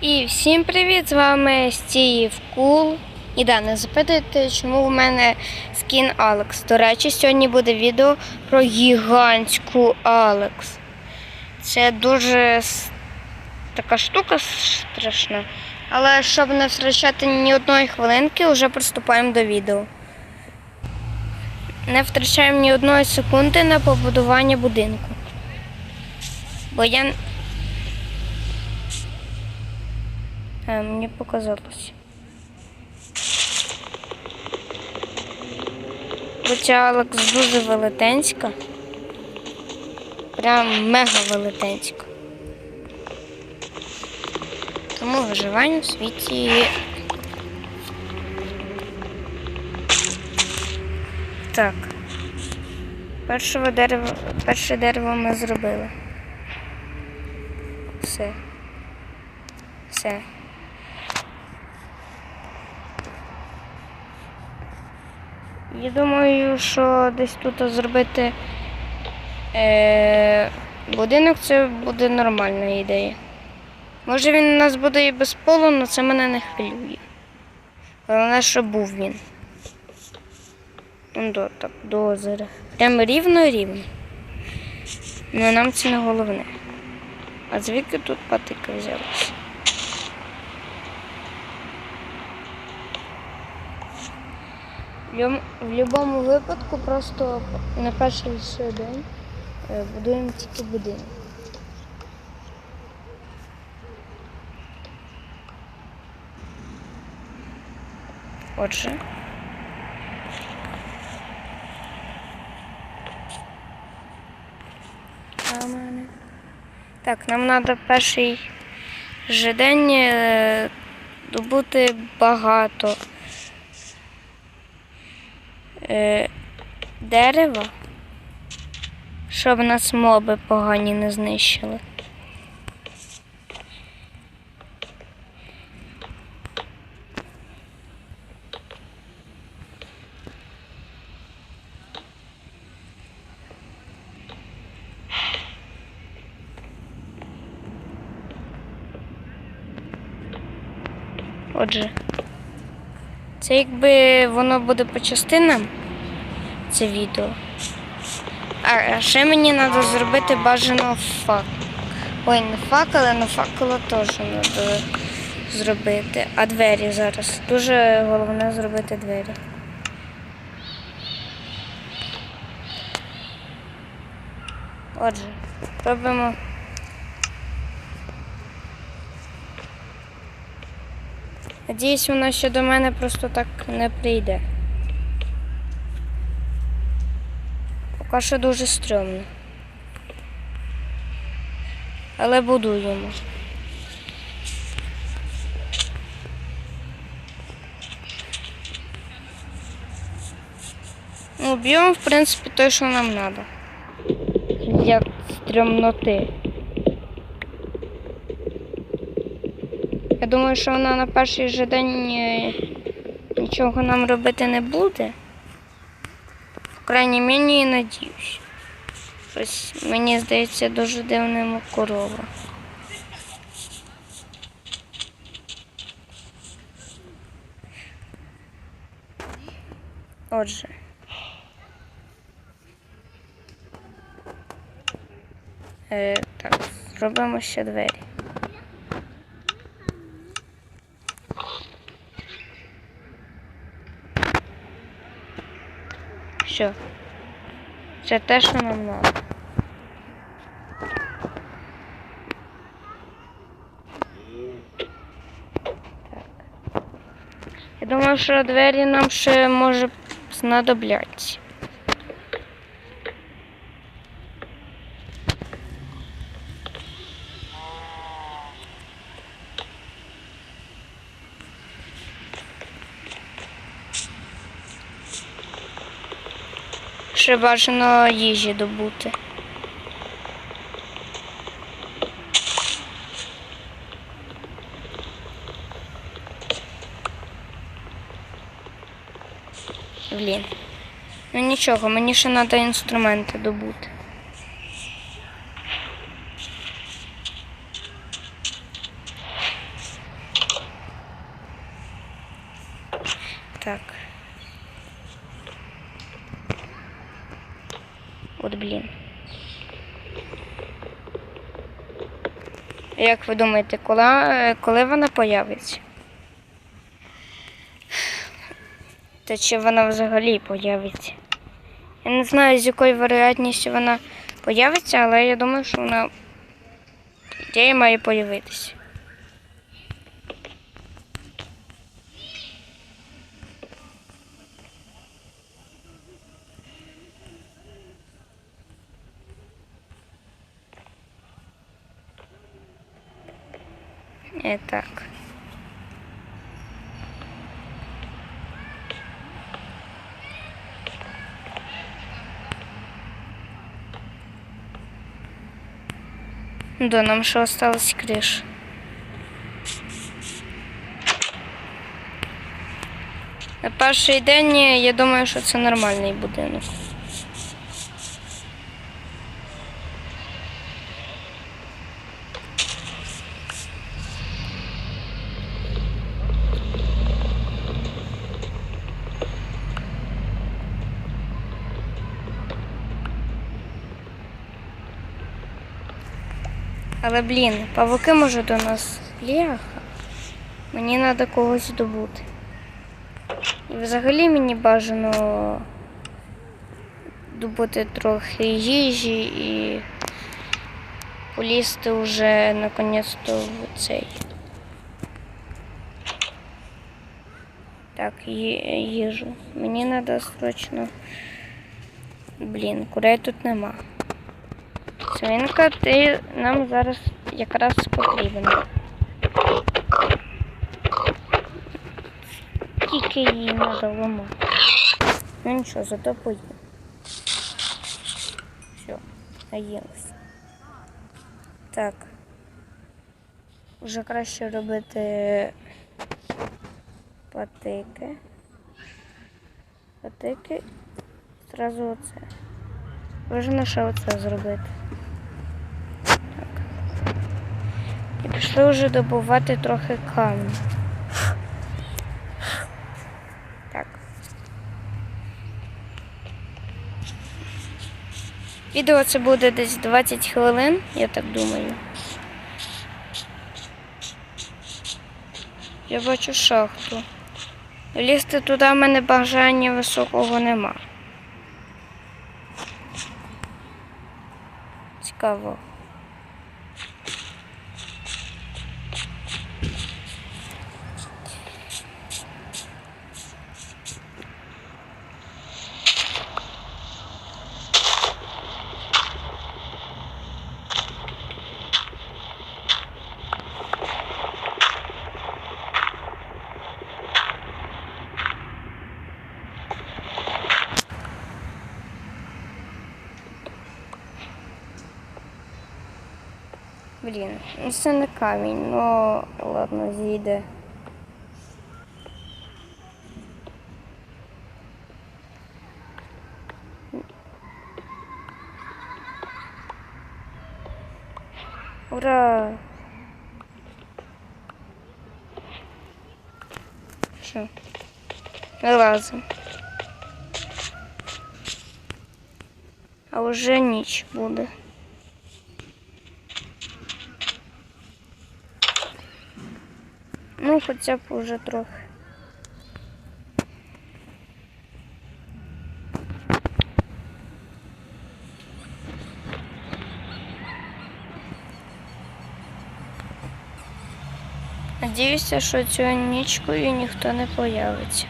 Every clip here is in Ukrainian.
І всім привіт! З вами Стіїв Кул. І да, не запитуйте, чому в мене скін Алекс. До речі, сьогодні буде відео про гігантську Алекс. Це дуже така штука страшна. Але щоб не втрачати ні одної хвилинки, вже приступаємо до відео. Не втрачаємо ні одної секунди на побудування будинку. Бо я Е, мені показалось. Бо ця Алекс дуже велетенська. Прям мега велетенська. Тому виживання в світі. Так. Першого дерева, перше дерево ми зробили. Все. Все. Я думаю, що десь тут зробити е, будинок це буде нормальна ідея. Може він у нас буде і без полу, але це мене не хвилює. Головне, щоб був він. Ну, до, так, до озера. Прямо рівно-рівно. Ну нам це не головне. А звідки тут патика взялася? В будь-якому випадку просто на перший день е, будуємо тільки будинок. Отже. Так, нам треба перший же день е, добути багато е, дерева, щоб нас моби погані не знищили. Отже, це якби воно буде по частинам, це відео. А ще мені треба зробити бажано фак. Ой, не факел, але на факела теж треба зробити. А двері зараз. Дуже головне зробити двері. Отже, робимо. Надіюсь, вона ще до мене просто так не прийде. Поки що дуже стрьомно. Але будуємо. Ну, біом, в принципі, той, що нам треба. Для стрьомноти. Я думаю, що вона на перший же день е, нічого нам робити не буде. В крайній мірі, надіюсь. Щось мені здається дуже дивним корова. Отже. Е, так, зробимо ще двері. Все. Це те, що нам треба. Я думаю, що двері нам ще може знадобляться. більше бажано їжі добути. Блін. Ну нічого, мені ще треба інструменти добути. Так. Блін. Як ви думаєте, коли, коли вона появиться? Та чи вона взагалі появиться? Я не знаю, з якою вероятністю вона появиться, але я думаю, що вона ідеї має появитися. Е, так. Да, нам ще осталось криш. На перший день я думаю, що це нормальний будинок. Але блін, павуки може до нас бляха. Мені треба когось добути. І взагалі мені бажано добути трохи їжі і полізти вже наконець-то в цей. Так, їжу. Мені треба срочно. Блін, курей тут нема. Свинка, ти нам зараз якраз потрібен. Тільки її треба ламати. Ну нічого, зато поїм. Все, наїлась. Так. Вже краще робити патики. Патики. Зразу оце. Можна ще оце зробити. І пішли вже добувати трохи камінь. Так. Відео це буде десь 20 хвилин, я так думаю. Я бачу шахту. Лізти туди в мене бажання високого нема. Цікаво. Блін, ну це не камінь, ну ладно, зійде. Ура! Що? Вилазимо. А вже ніч буде. Ну, хоча б уже трохи. Надіюся, що цю нічкою ніхто не появиться.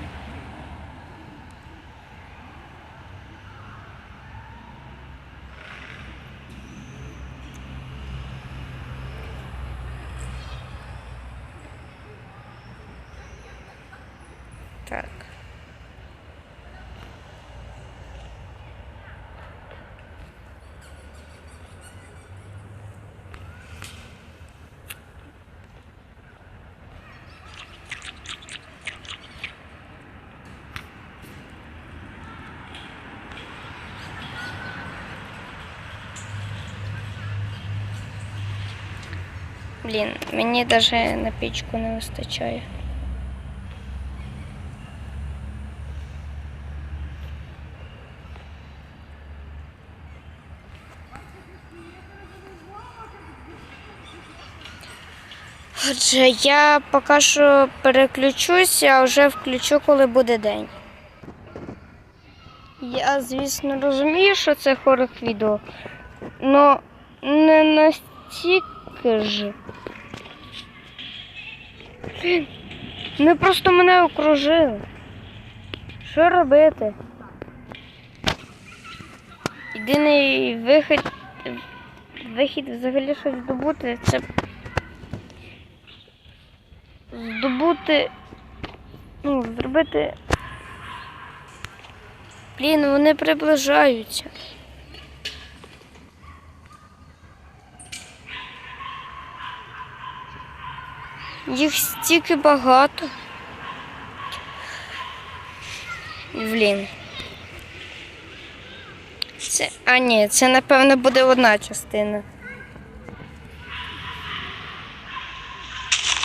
Блін, мені навіть на пічку не вистачає. Отже, я поки що переключусь, а вже включу, коли буде день. Я, звісно, розумію, що це хорих відео, але не настільки ж. Блін, просто мене окружили. Що робити? Єдиний вихід, вихід взагалі щось здобути, це здобути, ну, зробити. Блін, вони приближаються. Їх стільки багато. Блін. Це. А ні, це напевно буде одна частина.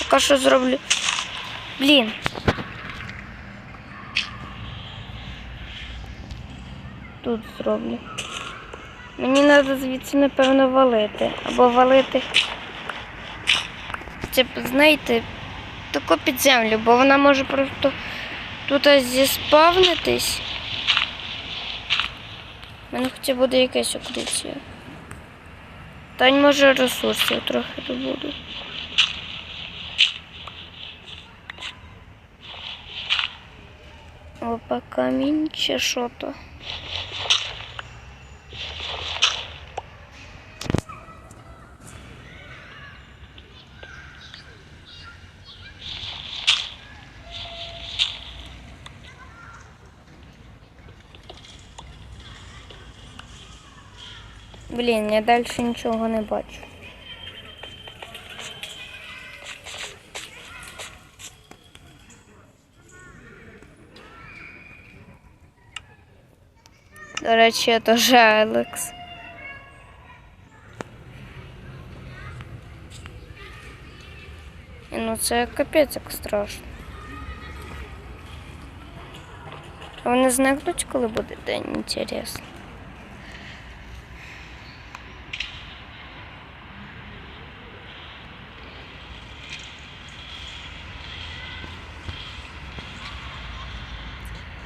Поки що зроблю. Блін. Тут зроблю. Мені треба звідси, напевно, валити. Або валити. Це, знаєте, таку під землю, бо вона може просто тут зіспавнитись. У мене хоча буде якесь укриття. Та може ресурсів трохи добуду. Опа, камінь чи що то. Блін, я далі нічого не бачу. До речі, це вже Алекс. І, Ну це капець як страшно. А Вони зникнуть, коли буде день, інтересно.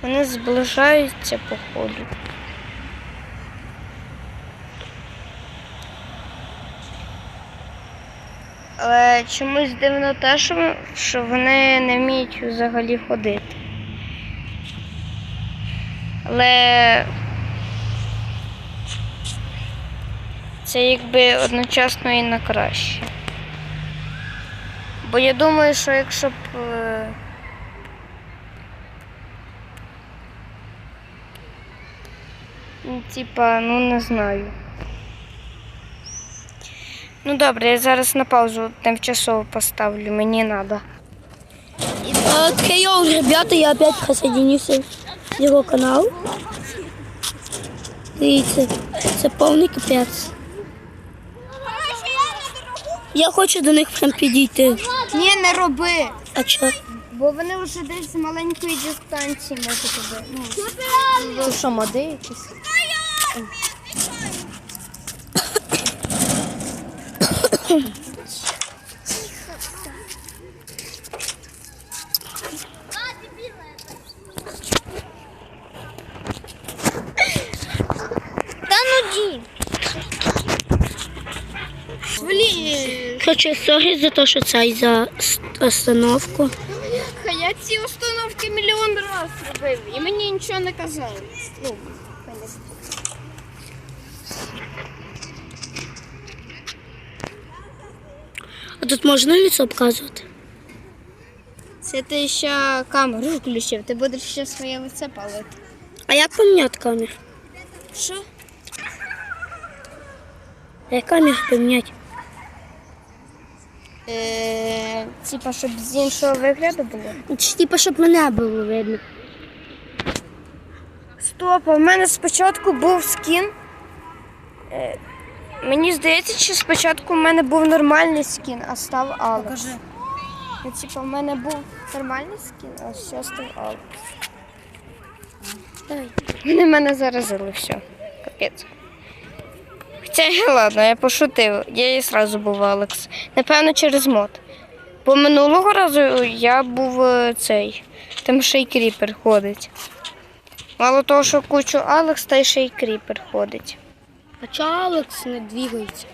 Вони зближаються по ходу. Але чомусь дивно те, що, вони не вміють взагалі ходити. Але це якби одночасно і на краще. Бо я думаю, що якщо б. е, Ну, Типа, ну не знаю. Ну добре, я зараз на паузу тимчасово поставлю, мені треба. Окей, йоу, ребята, я опять присоединился в його канал. Дивіться, це повний капець. Я хочу до них прям підійти. Ні, не роби. А чо? Бо вони вже десь з маленької дистанції можуть тобі. Ну, Це що, моди якісь? Та ну сорі за те, що це за остановку. Я ці установки мільйон разів робив, і мені нічого не казали. Ну, А тут можна лицо показувати? Це ти ще камеру включив, ти будеш ще своє лице палити. А як поміняти камеру? Що? А як камеру поміняти? Е, типа, щоб з іншого вигляду було. Чи типу, щоб мене було видно? Стоп, а в мене спочатку був скін. Е, мені здається, що спочатку в мене був нормальний скін, а став Алекс. Покажи. Ну, типа, в мене був нормальний скін, а все став Алекс. Давай. Вони мене заразили, все. Капець. Хоча ладно, я пошутив. Я і сразу був Алекс. Напевно, через мод. Бо минулого разу я був е, цей, там ще й кріпер ходить. Мало того, що кучу Алекс, та й ще й кріпер ходить. А чого Алекс не двигається?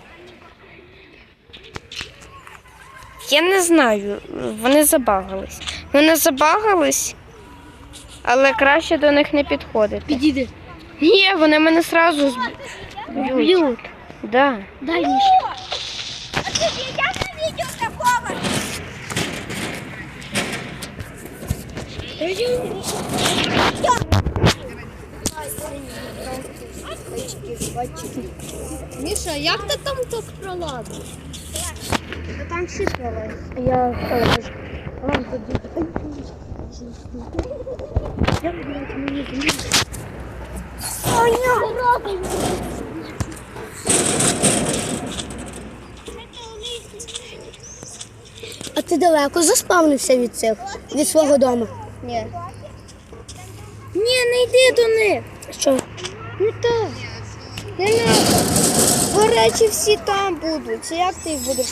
Я не знаю, вони забагались. Вони забагались, але краще до них не підходити. Підійди. Ні, вони мене сразу зб- б'ють. Б'ють. Да. Дай мені. Міша, як ти там так пролазив? Там всі шипалось. Я Ладно, тоді. Як, блядь, мені змінити? А ти далеко заспавнився від цих, від свого дому? Ні. Ні, не йди до них. Що? Не так. Не надо. Бо речі всі там будуть. Це як ти їх будеш?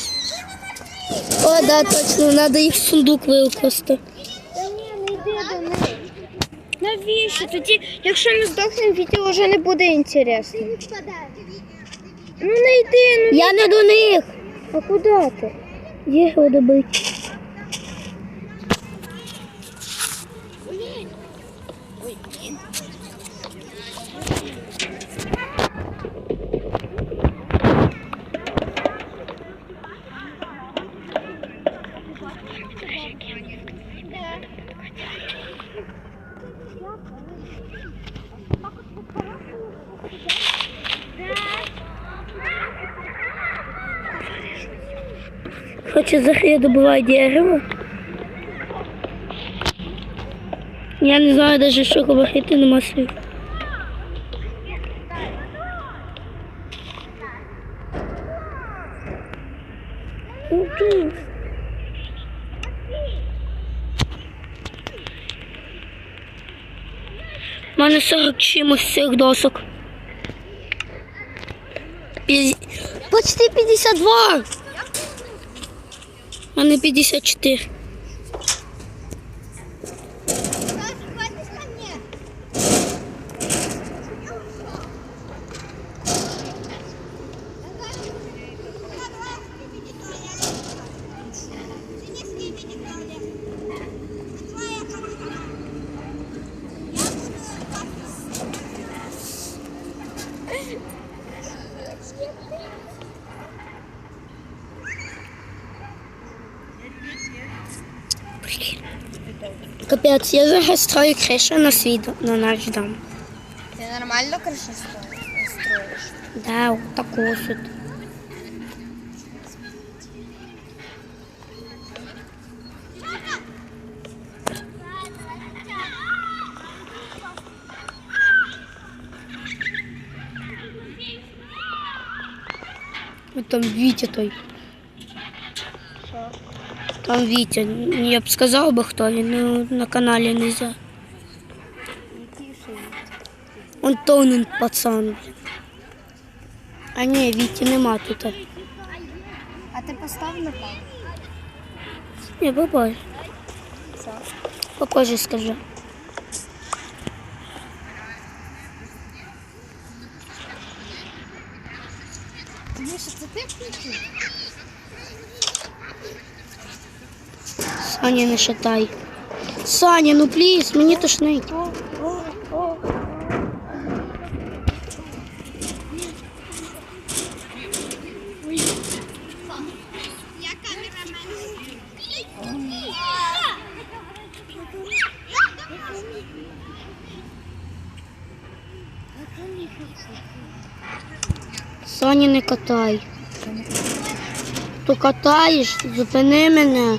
О, да, точно, треба їх в сундук викласти. Та ні, не йди до них. Навіщо? Тоді, якщо ми здохнемо, відео вже не буде інтересно. Ну не йди, ну Я не до них. а куди ти? Є його Хоче захи добиває дерево. Я не знаю даже, що говорити нема слів. Ух ти. Мене 40 чимось цих досок. П'яз- Почти 52. А не 54. Капець, я зараз строю кришу на свій на наш дом. Ти нормально кришу строїш? Да, вот такую вот. Вот там Витя той. Там Витя. Я б сказав би, хто він, ну на каналі нельзя. Он тонен пацан. блін. А ні, Віті нема тут. А ти постав на паузу? Ні, попозже. Все. Попозже скажу. Міша, це ти включив? Саня, не шатай. Саня, ну пліз, мені тошнить. Саня, не катай. То катаєш, зупини мене.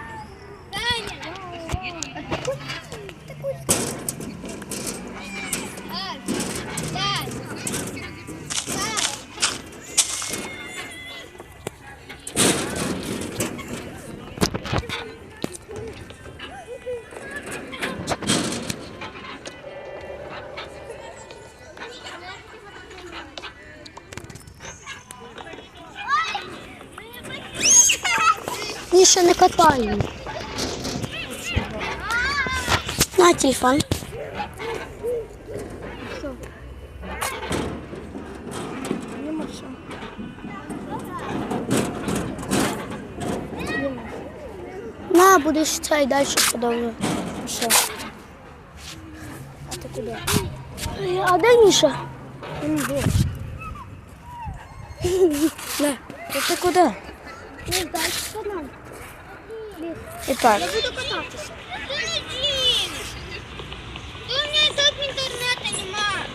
Міша, не катай. її. На телефон. На, будеш це і далі подовжувати. А ти куди? А де Міша? Не. Ти куди? І так. Я буду кататися. Ти не дінеш. Ти у мене тут інтернету нема.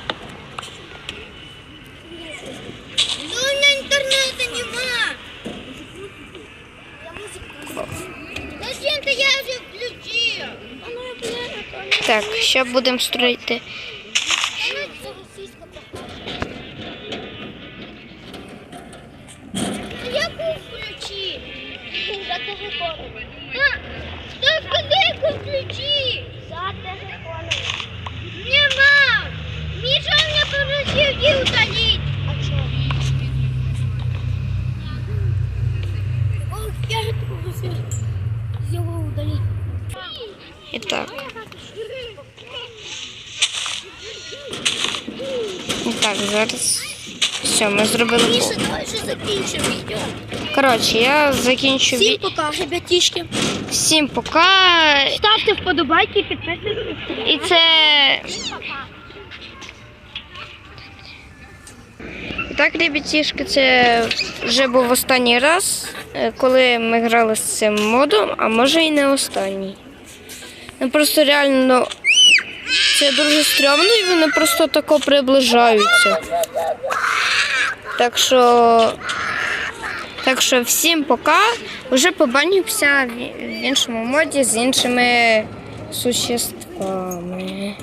Ну, у мене інтернету нема. Зачем ти я вже включив? А я блядь, Так, що будемо строїти? Ми зробили. пол. Давай же закінчимо відео. Коротше, я закінчу відео. Всім пока, ребятішки. Всім пока. Ставте вподобайки, підписуйтесь. І це. Так, ребятішки, це вже був останній раз, е, коли ми грали з цим модом, а може і не останній. Ну просто реально це дуже стрьомно і вони просто тако приближаються. Так що. Так що всім пока. Уже побачимося в в іншому моді з іншими существами.